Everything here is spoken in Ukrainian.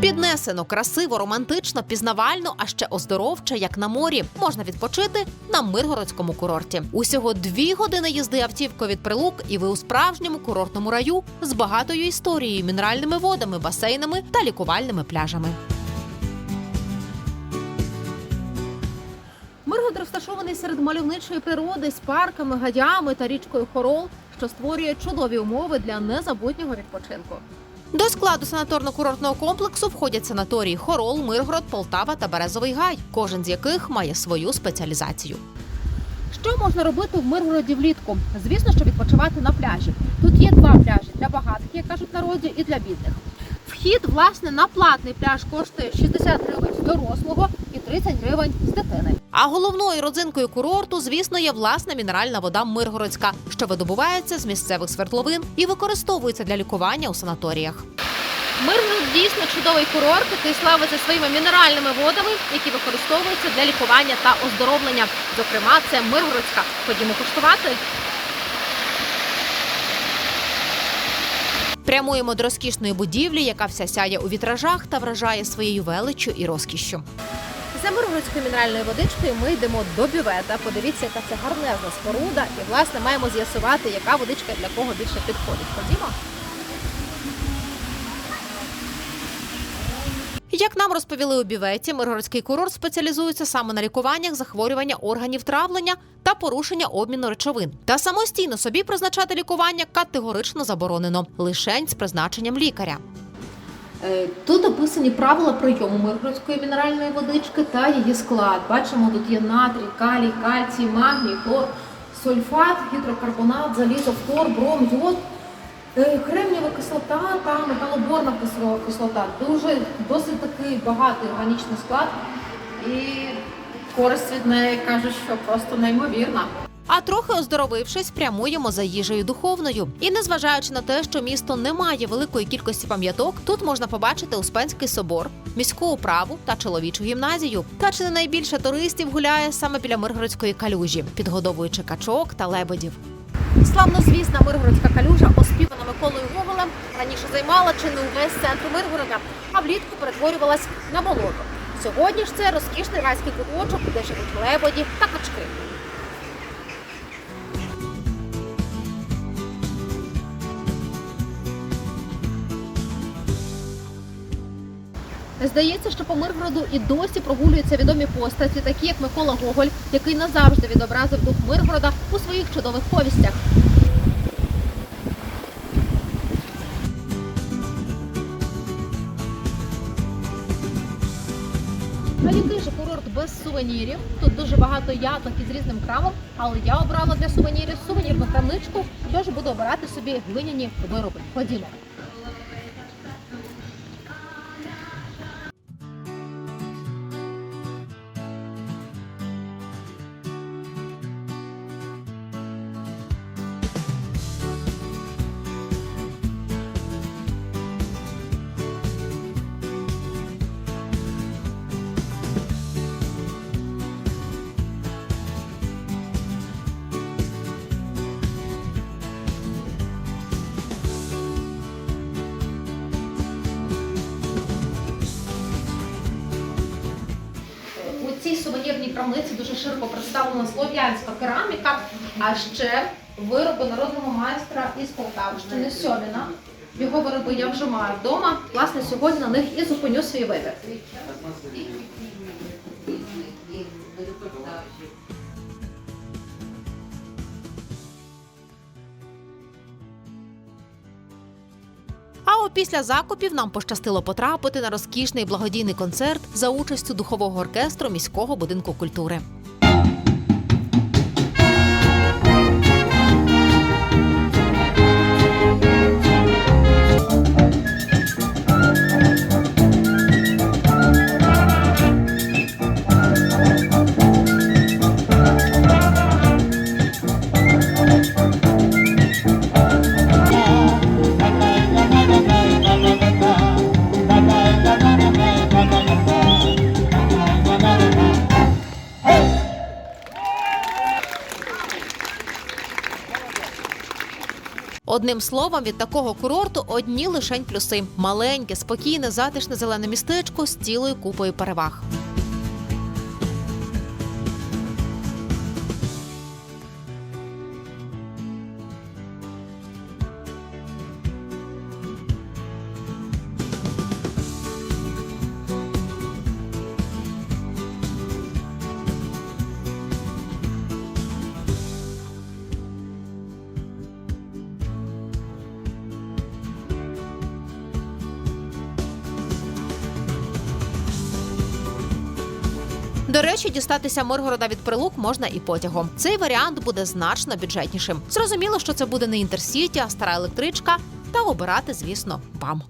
Піднесено, красиво, романтично, пізнавально, а ще оздоровче, як на морі. Можна відпочити на Миргородському курорті. Усього дві години їзди автівкою від прилук, і ви у справжньому курортному раю з багатою історією, мінеральними водами, басейнами та лікувальними пляжами. Миргород розташований серед мальовничої природи з парками, гадями та річкою Хорол, що створює чудові умови для незабутнього відпочинку. До складу санаторно-курортного комплексу входять санаторії Хорол, Миргород, Полтава та Березовий Гай, кожен з яких має свою спеціалізацію. Що можна робити в Миргороді влітку? Звісно, що відпочивати на пляжі. Тут є два пляжі для багатих, як кажуть народі, і для бідних. Вхід, власне, на платний пляж коштує 60 гривень дорослого 30 гривень з дитини. А головною родзинкою курорту, звісно, є власна мінеральна вода Миргородська, що видобувається з місцевих свердловин і використовується для лікування у санаторіях. Миргород дійсно чудовий курорт, який славиться своїми мінеральними водами, які використовуються для лікування та оздоровлення. Зокрема, це Миргородська. Ходімо куштувати. Прямуємо до розкішної будівлі, яка вся сяє у вітражах та вражає своєю величчю і розкішшю. За Миргородською мінеральною водичкою ми йдемо до бювета. Подивіться, яка це гарнезна споруда, і власне маємо з'ясувати, яка водичка для кого більше підходить. Ходімо. Як нам розповіли у бюветі, Миргородський курорт спеціалізується саме на лікуваннях захворювання органів травлення та порушення обміну речовин. Та самостійно собі призначати лікування категорично заборонено лишень з призначенням лікаря. Е, Тут описані правила прийому миргородської мінеральної водички та її склад. Бачимо, тут є натрій, калій, кальцій, магній, хлор, сульфат, гідрокарбонат, залізо, флор, бром, йод, е, кремнієва кислота та металоборна кисло- кислота. Дуже досить такий багатий органічний склад і користь від неї кажуть, що просто неймовірна. А трохи оздоровившись, прямуємо за їжею духовною. І незважаючи на те, що місто не має великої кількості пам'яток, тут можна побачити Успенський собор, міську управу та чоловічу гімназію. Та чи не найбільше туристів гуляє саме біля Миргородської калюжі, підгодовуючи качок та лебедів. Славнозвісна Миргородська калюжа, оспівана Миколою Гоголем, раніше займала чи не увесь центр Миргорода, а влітку перетворювалась на болото. Сьогодні ж це розкішний райський куточок, де живуть лебеді та качки. Здається, що по Миргороду і досі прогулюються відомі постаті, такі як Микола Гоголь, який назавжди відобразив дух Миргорода у своїх чудових повістях. А який же курорт без сувенірів? Тут дуже багато яток із різним крамом, але я обрала для сувенірів сувенірну крамничку, тож буду обирати собі глиняні вироби. Ходімо. Цій сувенірній крамниці дуже широко представлена слов'янська кераміка, а ще вироби народного майстра із Полтавщини Сьоміна. Його вироби я вже маю вдома. Власне, сьогодні на них і зупиню свій вибір. А після закупів нам пощастило потрапити на розкішний благодійний концерт за участю духового оркестру міського будинку культури. Одним словом, від такого курорту одні лишень плюси: маленьке, спокійне, затишне зелене містечко з цілою купою переваг. До речі, дістатися Миргорода від прилук можна і потягом. Цей варіант буде значно бюджетнішим. Зрозуміло, що це буде не інтерсіті, а стара електричка. Та обирати, звісно, вам.